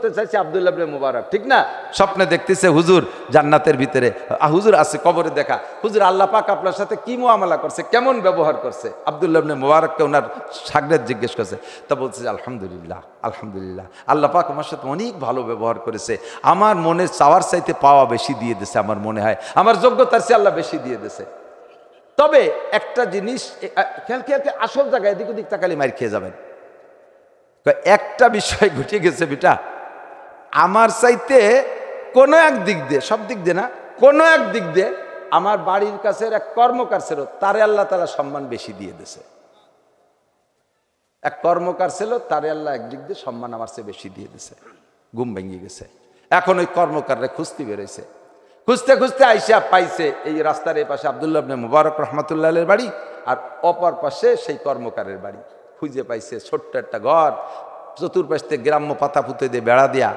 বলতে চাইছে আবদুল্লাহ মুবারক ঠিক না? স্বপ্নে দেখতেছে হুজুর জান্নাতের ভিতরে। হুজুর আছে কবরে দেখা। হুজুর আল্লাহ পাক আপনার সাথে কি মুআমালা করছে কেমন ব্যবহার করছে? আবদুল্লাহ মুবারককে ওনার সাগরেদ জিজ্ঞেস করছে। তা বলছে আলহামদুলিল্লাহ আলহামদুলিল্লাহ। আল্লাহ পাক আমার সাথে অনেক ভালো ব্যবহার করেছে। আমার মনে চাওয়ার চাইতে পাওয়া বেশি দিয়ে দিছে আমার মনে হয়। আমার যোগ্যতার চেয়ে আল্লাহ বেশি দিয়ে দিছে তবে একটা জিনিস খেয়াল খেয়াল, আসল জায়গায় এদিক ওদিক তাকালে মার খেয়ে যাবেন। একটা বিষয় ঘটে গেছে বেটা আমার চাইতে কোনো এক দিক দিয়ে, সব দিক দিয়ে না, কোনো এক দিক দিয়ে আমার বাড়ির কাছে এক কর্মকার ছিল, তারে আল্লাহ তালা সম্মান বেশি দিয়ে দিছে এক কর্মকার ছিল, তারে আল্লাহ একদিক দিয়ে সম্মান আমার চেয়ে বেশি দিয়ে দিছে ঘুম ভেঙে গেছে। এখন ওই কর্মকাররে খুঁজতে বেরোইছে। খুঁজতে খুঁজতে আইসা পাইছে এই রাস্তার এই পাশে আবদুল্লাহ মুবারক রহমতুল্লাহের বাড়ি আর অপর পাশে সেই কর্মকারের বাড়ি। খুঁজে পাইছে ছোট্ট একটা ঘর, চতুর্পাশ গ্রাম্য পাতা পুঁতে দিয়ে বেড়া দেয়া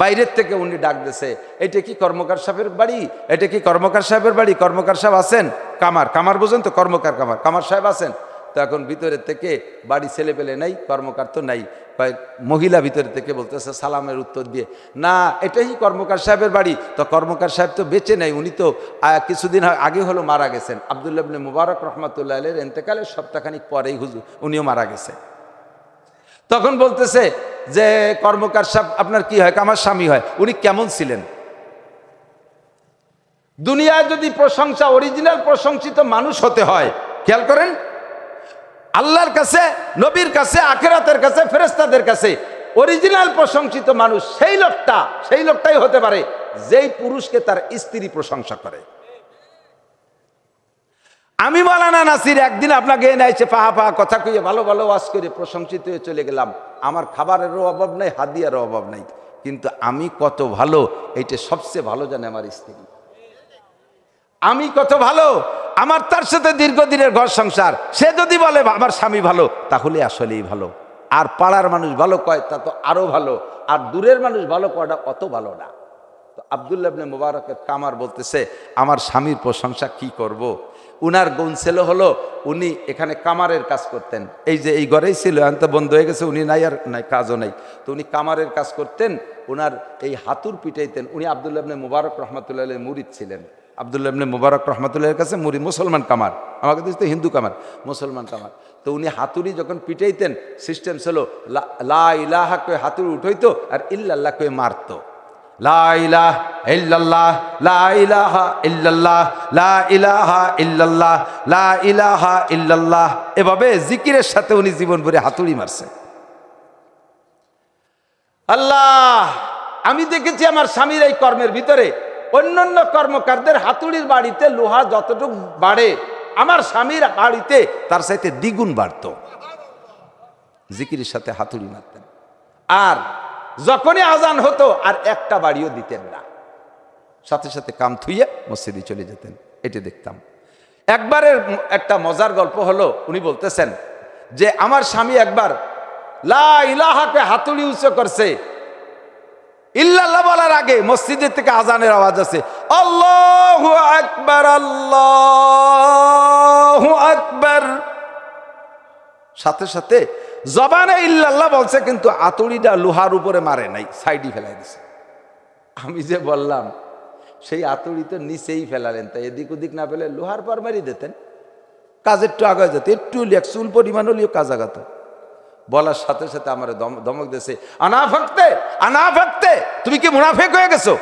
বাইরের থেকে উনি ডাক দিছে এটা কি কর্মকার সাহেবের বাড়ি? এটা কি কর্মকার সাহেবের বাড়ি? কর্মকার সাহেব আছেন? কামার কামার বোঝেন তো, কর্মকার কামার কামার সাহেব আছেন। তো এখন ভিতরের থেকে বাড়ি ছেলে পেলে নাই, কর্মকার তো নাই। মহিলা ভিতরে থেকে বলতেছে, সালামের উত্তর দিয়ে। না, এটাই কর্মকার সাহেবের বাড়ি। তো কর্মকার সাহেব তো বেঁচে নেই, উনি তো কিছুদিন আগে হলো মারা গেছেন। আবদুল্লাহ ইবনে মুবারক রহমতুল্লাহ আলের এতেকালের সপ্তাহখানিক পরেই হুজুর উনিও মারা গেছে। তখন বলতেছে যে কর্মকার সাহেব আপনার কি হয়? আমার স্বামী হয়। উনি কেমন ছিলেন? দুনিয়ায় যদি প্রশংসা অরিজিনাল প্রশংসিত মানুষ হতে হয়, খেয়াল করেন, আল্লাহর কাছে, নবীর কাছে, আখেরাতের কাছে ফেরেস্তাদের কাছে অরিজিনাল প্রশংসিত মানুষ সেই লোকটা, সেই লোকটাই হতে পারে, যেই পুরুষকে তার স্ত্রী প্রশংসা করে। আমি মালানা নাসির, একদিন আপনাকে এনে আইছে পাহা পাহা কথা কইয়ে ভালো ভালো ওয়াজ করে প্রশংসিত হয়ে চলে গেলাম। আমার খাবারেরও অভাব নাই হাদিয়ারও অভাব নাই। কিন্তু আমি কত ভালো, এইটা সবচেয়ে ভালো জানে আমার স্ত্রী। আমি কত ভালো, আমার তার সাথে দীর্ঘদিনের ঘর সংসার। সে যদি বলে, আমার স্বামী ভালো, তাহলে আসলেই ভালো। আর পাড়ার মানুষ ভালো কয়, তা তো আরও ভালো। আর দূরের মানুষ ভালো কয়টা, অত ভালো না। তো আবদুল্লাহ ইবনে মুবারকের কামার বলতেছে, আমার স্বামীর প্রশংসা কি করব। উনার গুণ ছিল হলো উনি এখানে কামারের কাজ করতেন। এই যে এই ঘরেই ছিল, এখন তো বন্ধ হয়ে গেছে, উনি নাই আর নাই, কাজও নাই। তো উনি কামারের কাজ করতেন, উনার এই হাতুর পিটাইতেন। উনি আবদুল্লাহ ইবনে মুবারক রহমতুল্লাহ মুরিদ ছিলেন। আবদুল্লাহ ইবনে মুবারক রহমতুল্লাহের কাছে মুরি মুসলমান কামার। আমাকে তো হিন্দু কামার, মুসলমান কামার। তো উনি হাতুড়ি যখন পিটাইতেন সিস্টেম ছিল লা ইলাহা কয়ে হাতুড়ি উঠাইতো আর ইল্লাল্লাহ কয়ে মারতো। লা ইলাহ লা ইলাহা লা ইলাহা ইল্লাল্লাহ এভাবে জিকিরের সাথে উনি জীবন ভরে হাতুড়ি মারছে। আল্লাহ, আমি দেখেছি আমার স্বামীর এই কর্মের ভিতরে। অন্যান্য কর্মকারদের হাতুড়ির বাড়িতে লোহা যতটুকু বাড়ে, আমার স্বামীর বাড়িতে তার সাথে দ্বিগুণ বাড়তো। জিকিরের সাথে হাতুড়ি মারতেন। আর যখনই আজান হতো আর একটা বাড়িও দিতেন না। সাথে সাথে কাম থুইয়ে মসজিদে চলে যেতেন, এটা দেখতাম। একবারের একটা মজার গল্প হলো, উনি বলতেছেন যে, আমার স্বামী একবার লা ইলাহাকে হাতুড়ি উঁচু করছে। ইল্লাল্লাহ বলার আগে মসজিদের থেকে আজানের আওয়াজ আছে আল্লাহু আকবার আল্লাহু আকবার। সাথে সাথে জবানে ইল্লাল্লাহ বলছে, কিন্তু আতুড়িটা লোহার উপরে মারে নাই সাইডই ফেলাই দিছে। আমি যে বললাম, সেই আতুড়ি তো নিচেই ফেলালেন, তাই এদিক ওদিক না ফেলে লোহার পর মারি দিতেন। কাজ একটু আগে যেত, একটু এক চুল পরিমাণ হলেও কাজ আগাতো। বলার সাথে সাথে আমার ধমক দিয়েছে আনা ফাঁকতে আনা ফাঁকতে তুমি কি মুনাফেক হয়ে গেছো?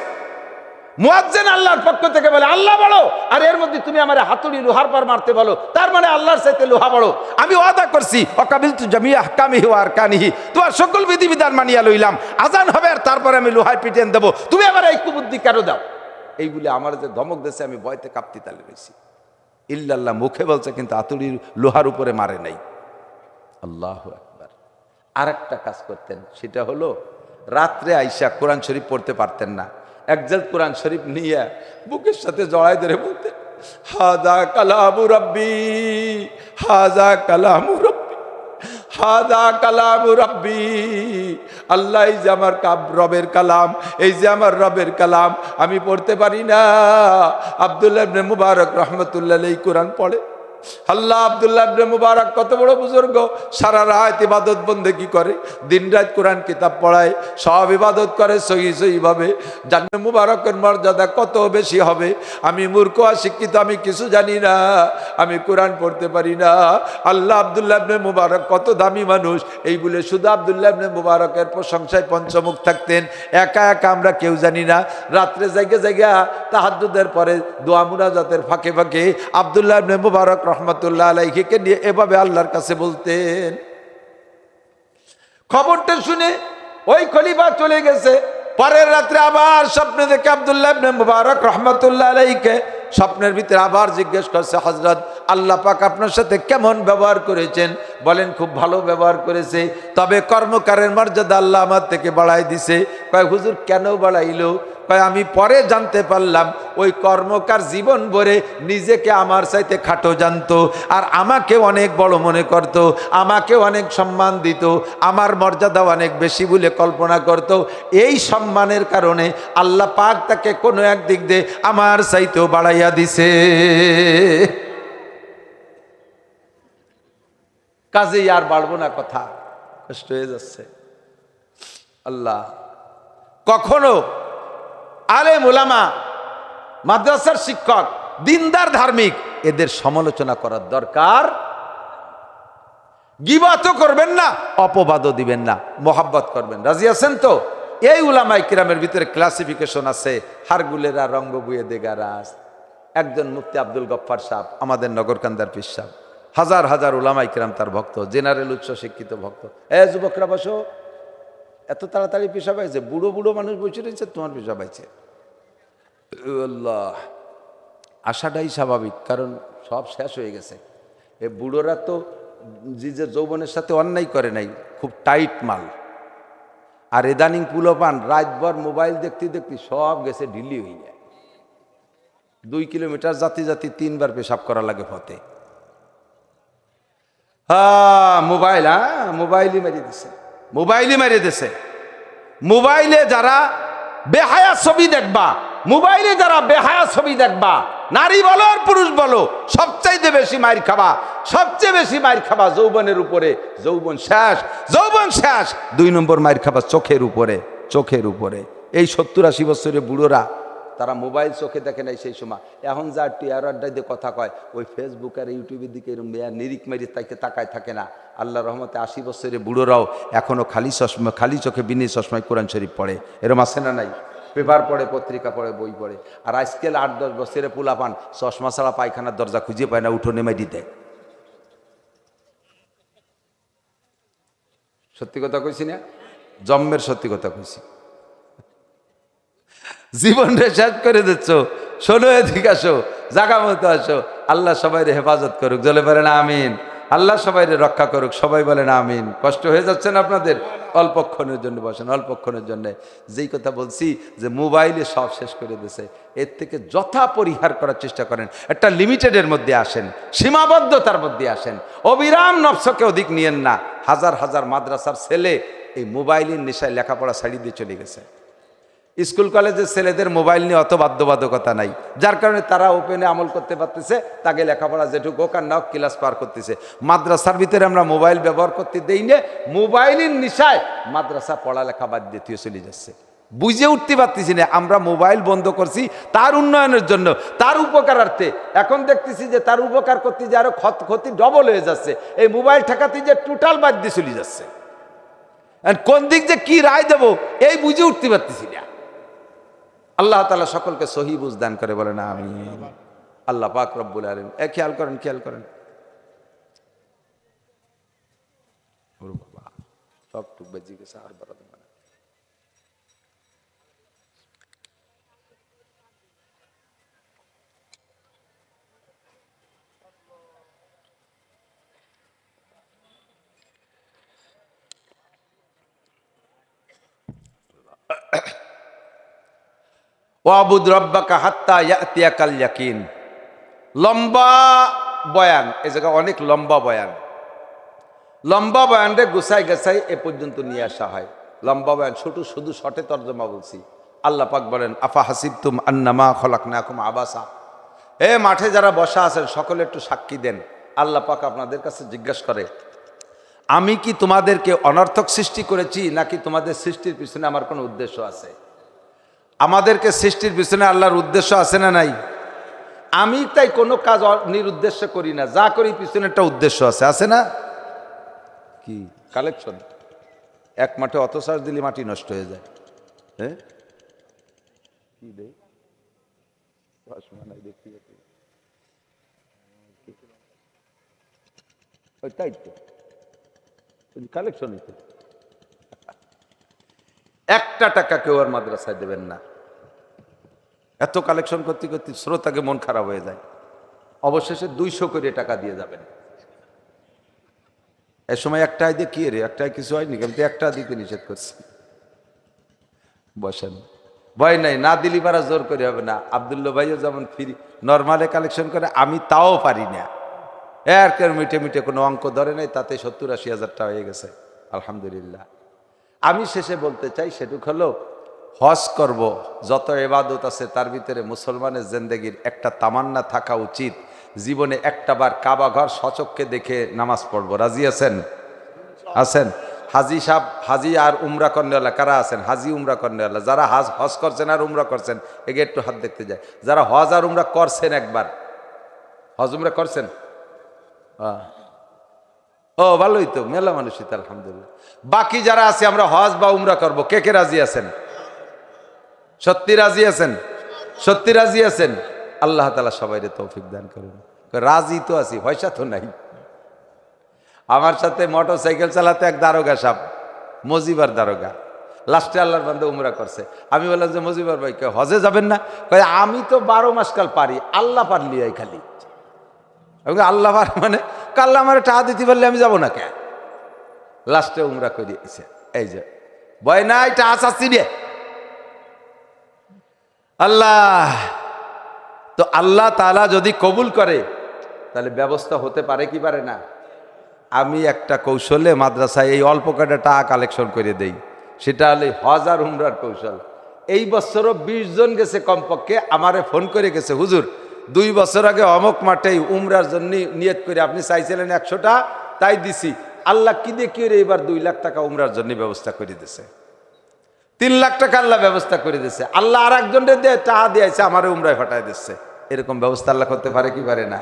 মুয়াজ্জেন আল্লাহর পক্ষ থেকে বলে, আল্লাহ বলো, আর এর মধ্যে তুমি আমার হাতুড়ি, লোহার পর মারতে বলো। তার মানে আল্লাহর সাথে লোহা বড়। আমি ওয়াদা করছি অকাবিল তু জামিয়া কামিহি আর কানিহি তোমার সকল বিধিবিধান মানিয়া লইলাম। আজান হবে আর তারপরে আমি লোহায় পিটেন দেবো। তুমি আমার এই কুবুদ্ধি কেন দাও? এইগুলি আমার যে ধমক দেশে আমি ভয়তে কাঁপতে তালে রয়েছি ইল্লাল্লাহ, মুখে বলছে, কিন্তু আতুড়ি লোহার উপরে মারে নাই। আল্লাহ একবার আর একটা কাজ করতেন, সেটা হলো, রাত্রে আইসা কোরআন শরীফ পড়তে পারতেন না। একজাল কোরআন শরীফ নিয়ে বুকের সাথে জড়াই ধরে বলতেন হাজা কালামু রব্বি হাজা কালামু রব্বি, হাদা কালামু রব্বি, আল্লাহ এই যে আমার কাব, রবের কালাম, এই যে আমার রবের কালাম, আমি পড়তে পারি না। আব্দুল্লাহ মুবারক রহমতুল্লাহ এই কোরআন পড়ে। আল্লাহ আব্দুল্লাহ ইবনে মুবারক কত বড় বুজুর্গ। সারা রাত ইবাদত বন্ধে কি করে? দিন রাত কোরআন কিতাব পড়ায়, সব ইবাদত করে সহি সহি ভাবে জানে মুবারকের মর্যাদা কত বেশি হবে? আমি মূর্খ শিক্ষিত আমি কিছু জানি না। আমি কোরআন পড়তে পারি না। আল্লাহ আবদুল্লাহ ইবনে মুবারক কত দামি মানুষ। এই বলে শুধু আব্দুল্লাহ ইবনে মুবারকের প্রশংসায় পঞ্চমুখ থাকতেন। একা একা আমরা কেউ জানি না। রাত্রে জায়গা জায়গা তাহাজ্জুদের পরে দোয়া মুনাজাতের ফাঁকে ফাঁকে আব্দুল্লাহ ইবনে মুবারক রহমতুল্লাহ আলাইহিকে নিয়ে এভাবে আল্লাহর কাছে বলতেন। খবরটা শুনে ওই খলিফা চলে গেছে। পরের রাত্রে আবার স্বপ্নে দেখে আব্দুল্লাহ মুবারক রহমতুল্লাহ আলাইকে স্বপ্নের ভিতরে আবার জিজ্ঞেস করছে হজরত আল্লাহ পাক আপনার সাথে কেমন ব্যবহার করেছেন? বলেন, খুব ভালো ব্যবহার করেছে। তবে কর্মকারের মর্যাদা আল্লাহ আমার থেকে বাড়াই দিছে। কয়, হুজুর, কেন বাড়াইলো? কয়, আমি পরে জানতে পারলাম, ওই কর্মকার জীবন ভরে নিজেকে আমার চাইতে খাটো জানতো আর আমাকে অনেক বড় মনে করত, আমাকে অনেক সম্মান দিত, আমার মর্যাদা অনেক বেশি বলে কল্পনা করত। এই সম্মানের কারণে আল্লাহ পাক তাকে কোনো এক দিক দিয়ে আমার চাইতেও বাড়াইয়া দিছে। কাজেই আর বাড়বো না কথা, কষ্ট হয়ে যাচ্ছে। আল্লাহ কখনো আলে মোলামা মাদ্রাসার শিক্ষক, দিনদার ধার্মিক, এদের সমালোচনা করার দরকার। গিবাতও করবেন না, অপবাদও দিবেন না, মোহাব্বত করবেন। রাজি আছেন তো? এই উলামাই কিরামের ভিতরে ক্লাসিফিকেশন আছে, হারগুলেরা রঙ্গ বুয়ে দেগারাস একজন মুফতি আব্দুল গফ্ফার সাহ আমাদের নগরকান্দার পিস সাহ হাজার হাজার উলামাই কিরাম তার ভক্ত, জেনারেল উচ্চ শিক্ষিত ভক্ত। এ যুবকরা বসো। এত তাড়াতাড়ি পেশা পাইছে বুড়ো বুড়ো মানুষ বসে রয়েছে, তোমার পেশা পাইছে আশাটাই স্বাভাবিক, কারণ সব শেষ হয়ে গেছে। এ বুড়োরা তো যে যৌবনের সাথে অন্যায় করে নাই, খুব টাইট মাল। আর এদানিং পুলো পান রাতভর মোবাইল দেখতে দেখতে সব গেছে ঢিলি হয়ে যায়। দুই কিলোমিটার জাতি জাতি তিনবার পেশাব করা লাগে ফতে। হ্যাঁ মোবাইল হ্যাঁ মোবাইলই মারিয়ে দিছে। মোবাইলই মারিয়ে দিছে। মোবাইলে যারা বেহায়া ছবি দেখবা, মোবাইলে যারা বেহায়া ছবি দেখবা, নারী বলো আর পুরুষ বলো, সবচাইতে বেশি মায়ের খাবা, সবচেয়ে বেশি মায়ের খাবা যৌবনের উপরে, যৌবন শেষ যৌবন শেষ দুই নম্বর মায়ের খাবা চোখের উপরে চোখের উপরে। এই সত্তর আশি বছরের বুড়োরা তারা মোবাইল চোখে দেখে নাই সেই সময়। এখন যা টিয়ার আড্ডায় দিয়ে কথা কয়, ওই ফেসবুক আর ইউটিউবের দিকে এরকম মেয়ার নিরিক মেরি তাকে তাকায় থাকে না। আল্লাহ রহমতে আশি বছরের বুড়োরাও এখনও খালি চশমা, খালি চোখে বিনি চশমায় কোরআন শরীফ পড়ে। এরম আছে না নাই? পেপার পড়ে, পত্রিকা পড়ে, বই পড়ে। আর আজকাল আট, দশ বছরে পোলা পান চশমা ছাড়া পায়খানার দরজা খুঁজে পায় না, উঠোনে মেডি দেয় সত্যি কথা কইছি না? জন্মের সত্যি কথা কইছি। জীবনটা শেষ করে দিচ্ছ। শোনো এদিকে আসো জাগা মতো আসো। আল্লাহ সবাই হেফাজত করুক। জলে বলেন আমিন। আল্লাহ সবাই রক্ষা করুক। সবাই বলেন আমিন। কষ্ট হয়ে যাচ্ছে না আপনাদের? অল্পক্ষণের জন্য বসেন অল্পক্ষণের জন্য। যেই কথা বলছি যে মোবাইলে সব শেষ করে দিয়েছে। এর থেকে যথা পরিহার করার চেষ্টা করেন। একটা লিমিটেডের মধ্যে আসেন। সীমাবদ্ধতার মধ্যে আসেন। অবিরাম নফসকে অধিক নিয়েন না। হাজার হাজার মাদ্রাসার ছেলে এই মোবাইলের নেশায় লেখাপড়া ছাড়িয়ে দিয়ে চলে গেছে। স্কুল কলেজের ছেলেদের মোবাইল নিয়ে অত বাধ্যবাধকতা নাই। যার কারণে তারা ওপেনে আমল করতে পারতেছে, তাকে লেখাপড়া যেটুকু হোক আর নাও ক্লাস পার করতেছে। মাদ্রাসার ভিতরে আমরা মোবাইল ব্যবহার করতে দেই না, মোবাইলের নিশায় মাদ্রাসা পড়ালেখা বাদ দিয়ে চলে যাচ্ছে। বুঝে উঠতে পারতেছি না, আমরা মোবাইল বন্ধ করছি তার উন্নয়নের জন্য, তার উপকারার্থে। এখন দেখতেছি যে তার উপকার করতে যে আরও ক্ষতি ডবল হয়ে যাচ্ছে। এই মোবাইল ঠেকাতে যে টোটাল বাদ দিয়ে চলে যাচ্ছে। কোন দিক যে কি রায় দেবো, এই বুঝে উঠতে পারতেছি না। আল্লাহ তালা সকলকে সহি বুঝদান করে বলে না আমি আল্লাহ পাক রব্বুল আলম এ খেয়াল করেন খেয়াল করেন। সব টুক বেজে গেছে আর বাড়াতে ওয়াবুদ রব্বাকা হাত্তা ইয়াতিয়াকাল ইয়াকিন। লম্বা বয়ান, এ জায়গায় অনেক লম্বা বয়ান। লম্বা বয়ানরে গুছাই গেছাই এ পর্যন্ত নিয়ে আসা হয়। লম্বা বয়ান, ছোট শুধু শটে তর্জমা বলছি। আল্লাহ পাক বলেন, আফা হাসিবতুম আন্নামা খলাকনাকুম আবাসা? এ মাঠে যারা বসা আছেন, সকলে একটু সাক্ষী দেন। আল্লাহ পাক আপনাদের কাছে জিজ্ঞাসা করে, আমি কি তোমাদেরকে অনর্থক সৃষ্টি করেছি, নাকি তোমাদের সৃষ্টির পিছনে আমার কোনো উদ্দেশ্য আছে? আমাদেরকে সৃষ্টির পিছনে আল্লাহর উদ্দেশ্য আছে না নাই? আমি তাই কোনো কাজ নিরুদ্দেশ্য করি না। যা করি পিছনে একটা উদ্দেশ্য আছে। আছে না? কি? কালেকশন এক মাঠে অত চার্জ দিলে মাটি নষ্ট হয়ে যায়। হ্যাঁ কি ওই তাই তো। কালেকশনই তো। একটা টাকা কেউ আর মাদ্রাসায় দেবেন না। এত কালেকশন করতে করতে শ্রোতাকে মন খারাপ হয়ে যায়। অবশেষে দুইশো করে টাকা দিয়ে যাবেন। এ সময় একটাই দিয়ে কি রে, একটাই কিছু হয়নি, কিন্তু একটা দিতে নিষেধ করছি। বসেন। ভয় নাই, না দিলি পারা জোর করে হবে না। আবদুল্লা ভাইও যেমন ফ্রি নর্মালে কালেকশন করে, আমি তাও পারি না। এর কেউ মিটে মিটে কোনো অঙ্ক ধরে নাই, তাতে সত্তর আশি হাজার টাকা হয়ে গেছে। আলহামদুলিল্লাহ। আমি শেষে বলতে চাই, সেটুক হলো হজ করব, যত এবাদত আছে তার ভিতরে মুসলমানের জিন্দগির একটা তামান্না থাকা উচিত। জীবনে একটা বার কাবা ঘর সচককে দেখে নামাজ পড়ব। রাজি আছেন? আছেন? হাজি সাহ হাজি আর উমরা কর্নেওয়ালা কারা আছেন? হাজি উমরা কর্নেওয়ালা যারা হাজ, হজ করছেন আর উমরা করছেন এগে একটু হাত দেখতে যায়। যারা হজ আর উমরা করছেন একবার। হজ উমরা করছেন? ও, ভালোই তো, মেলা মানুষই তো, আলহামদুলিল্লাহ। বাকি যারা আছে, আমরা হজ বা উমরা করব। কে কে রাজি আছেন? সত্যি রাজি আছেন? সত্যি রাজি আছেন? আল্লাহ তালা সবাই তৌফিক দান করুন। রাজি তো আছি পয়সা তো নাই। আমার সাথে মোটর সাইকেল চালাতে এক দারোগা সাপ মজিবার দারোগা। লাস্টে আল্লাহর বান্ধব উমরা করছে। আমি বললাম যে মজিবার ভাই কয়, হজে যাবেন না? কয় আমি তো বারো মাস কাল পারি আল্লাহ পারলি এই খালি। আল্লাহ পার মানে? কাল্লা আমার টাকা দিতে পারলে আমি যাব না কে লাস্টে উমরা করিয়েছে এই যে ভয় নাই টাকা চাচ্ছি রে আল্লাহ, তো আল্লাহ তালা যদি কবুল করে, তাহলে ব্যবস্থা হতে পারে কি পারে না? আমি একটা কৌশলে মাদ্রাসায় এই অল্প কটা টাকা কালেকশন করে দেই, সেটা হলে হাজার উমরার কৌশল। এই বছরও বিশ জন গেছে কমপক্ষে, আমারে ফোন করে গেছে, হুজুর, দুই বছর আগে অমক মাঠে উমরার জন্য নিয়ত করে আপনি চাইছিলেন একশোটা, তাই দিছি। আল্লাহ কি দিয়ে কি এবার দুই লাখ টাকা উমরার জন্য ব্যবস্থা করে দিছে। তিন লাখ টাকা আল্লাহ ব্যবস্থা করে দিচ্ছে আল্লাহ আর একজনের দিয়ে দিয়েছে আমার উমরায় ফাটাই দিচ্ছে। এরকম ব্যবস্থা আল্লাহ করতে পারে কি পারে না।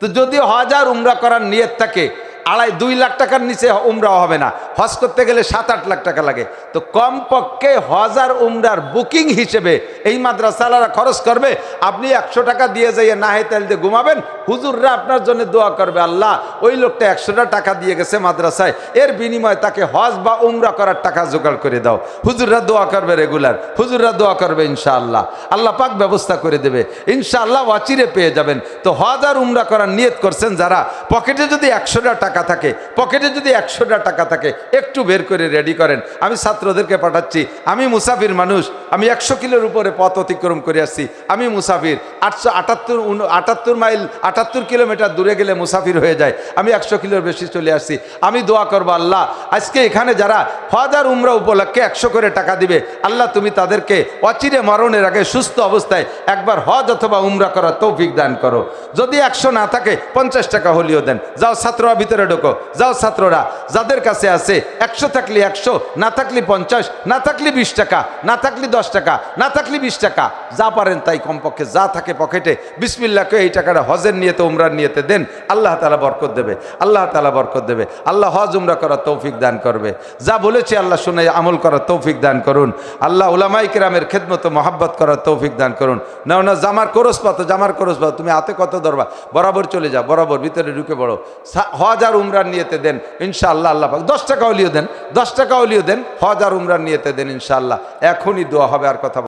তো যদি হাজার উমরা করার নিয়ত থাকে আড়াই দুই লাখ টাকার নিচে উমরা হবে না। হজ করতে গেলে সাত আট লাখ টাকা লাগে। তো কমপক্ষে হজার উমরার বুকিং হিসেবে এই মাদ্রাসালারা খরচ করবে। আপনি একশো টাকা দিয়ে যাইয়ে না হয় তেল দিয়ে ঘুমাবেন, হুজুররা আপনার জন্য দোয়া করবে, আল্লাহ, ওই লোকটা একশোটা টাকা দিয়ে গেছে মাদ্রাসায়। এর বিনিময়ে তাকে হজ বা উমরা করার টাকা জোগাড় করে দাও। হুজুররা দোয়া করবে রেগুলার। হুজুররা দোয়া করবে ইনশাআল্লাহ। আল্লাহ পাক ব্যবস্থা করে দেবে। ইনশাআল্লাহ ওয়াচিরে পেয়ে যাবেন। তো হজ আর উমরা করার নিয়ত করছেন যারা। পকেটে যদি একশোটা টাকা থাকে। পকেটে যদি একশোটা টাকা থাকে, একটু বের করে রেডি করেন। আমি ছাত্রদেরকে পাঠাচ্ছি, আমি মুসাফির মানুষ, আমি একশো কিলোর উপরে পথ অতিক্রম করে আসছি, আমি মুসাফির। আটশো আটাত্তর আটাত্তর মাইল, আটাত্তর কিলোমিটার দূরে গেলে মুসাফির হয়ে যায়, আমি একশো কিলোর বেশি চলে আসছি। আমি দোয়া করব আল্লাহ, আজকে এখানে যারা হাজার উমরা উপলক্ষে একশো করে টাকা দিবে, আল্লাহ তুমি তাদেরকে অচিরে মরণের আগে সুস্থ অবস্থায় একবার হজ অথবা উমরা করার তৌফিক দান করো। যদি একশো না থাকে, পঞ্চাশ টাকা হলিও দেন। যাও ছাত্ররা ভিতরে ঢোকো। যাও ছাত্ররা, যাদের কাছে আছে একশো থাকলে একশো, না থাকলে পঞ্চাশ, না থাকলে বিশ টাকা, না থাকলে দশ টাকা, না থাকলে বিশ টাকা, যা পারেন তাই কমপক্ষে যা থাকে পকেটে। বিসমিল্লাকে এই টাকাটা হজের নিয়েতে, উমরার নিয়েতে দেন। আল্লাহ তালা বরকত দেবে, আল্লাহ তালা বরকত দেবে। আল্লাহ হজ, উমরা করার তৌফিক দান করবে। যা বলেছে আল্লাহ শুনে আমল করার তৌফিক দান করুন। আল্লাহ উলামাই কিরামের খেদমত, মহাব্বত করার তৌফিক দান করুন। না না, জামার করস পাতো, জামার করস পাতো, তুমি হাতে কত ধরবা? বরাবর চলে যাও, বরাবর, ভিতরে ঢুকে পড়ো। হজ উমরার নিয়েতে দেন, ইনশাআল্লাহ আল্লাহ পাক। দশ টাকা অলিও দেন, দশ টাকা অলিও দেন, হজার উমরার নিয়েতে দেন, ইনশাআল্লাহ। এখনই দোয়া হবে আর কথা